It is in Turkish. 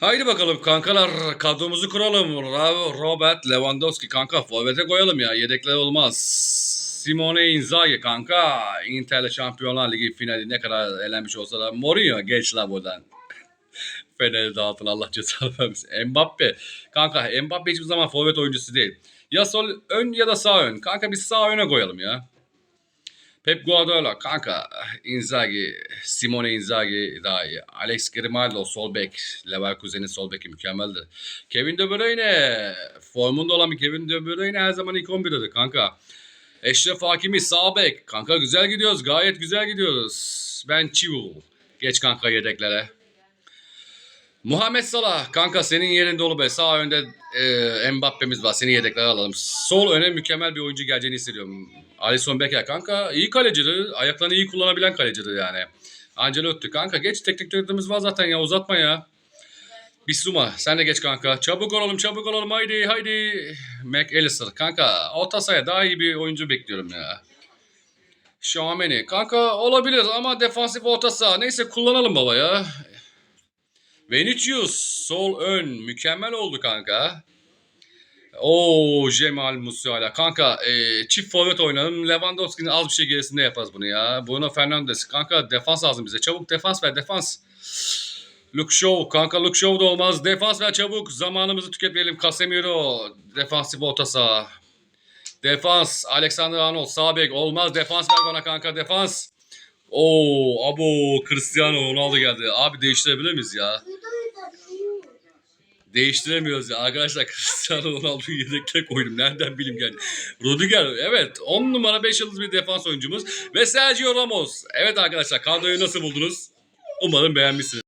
Haydi bakalım kankalar kadromuzu kuralım. Ra- Robert Lewandowski kanka forvete koyalım ya yedekler olmaz. Simone Inzaghi kanka Inter'le Şampiyonlar Ligi finali ne kadar elenmiş olsa da Mourinho geç la buradan. Fener'i dağıtın Allah cezanı vermesin. Mbappe. Kanka Mbappe hiçbir zaman forvet oyuncusu değil. Ya sol ön ya da sağ ön. Kanka biz sağ öne koyalım ya. Pep Guardiola kanka Inzaghi, Simone Inzaghi daha iyi. Alex Grimaldo sol bek, Leverkusen'in sol beki mükemmeldir. Kevin De Bruyne formunda olan bir Kevin De Bruyne her zaman ilk 11'dedir kanka. Eşref Hakimi sağ bek. Kanka güzel gidiyoruz. Gayet güzel gidiyoruz. Ben Chilwell. Geç kanka yedeklere. Muhammed Salah kanka senin yerin dolu be. Sağ önde e, Mbappe'miz var. Seni yedeklere alalım. Sol öne mükemmel bir oyuncu geleceğini hissediyorum. Alisson Becker kanka iyi kalecidir. Ayaklarını iyi kullanabilen kalecidir yani. Ancelotti kanka geç teknik direktörümüz var zaten ya uzatma ya. Bisuma sen de geç kanka. Çabuk olalım çabuk olalım haydi haydi. McAllister kanka orta sahaya daha iyi bir oyuncu bekliyorum ya. Şameni kanka olabilir ama defansif orta saha. Neyse kullanalım baba ya. Vinicius sol ön mükemmel oldu kanka. Oo Cemal Musiala. Kanka e, çift forvet oynayalım. Lewandowski'nin az bir şey gerisinde yaparız bunu ya. Bruno Fernandes. Kanka defans lazım bize. Çabuk defans ver defans. Luke Shaw. Kanka Luke Shaw da olmaz. Defans ver çabuk. Zamanımızı tüketmeyelim. Casemiro. Defansif orta saha. Defans. Alexander Arnold. Sağ bek. Olmaz. Defans ver bana kanka. Defans. Oo, abo Cristiano Ronaldo geldi. Abi değiştirebilir miyiz ya? Değiştiremiyoruz ya. Arkadaşlar Cristiano Ronaldo'yu yedekte koydum. Nereden bileyim geldi. Rudiger evet 10 numara 5 yıldız bir defans oyuncumuz. Ve Sergio Ramos. Evet arkadaşlar kadroyu nasıl buldunuz? Umarım beğenmişsiniz.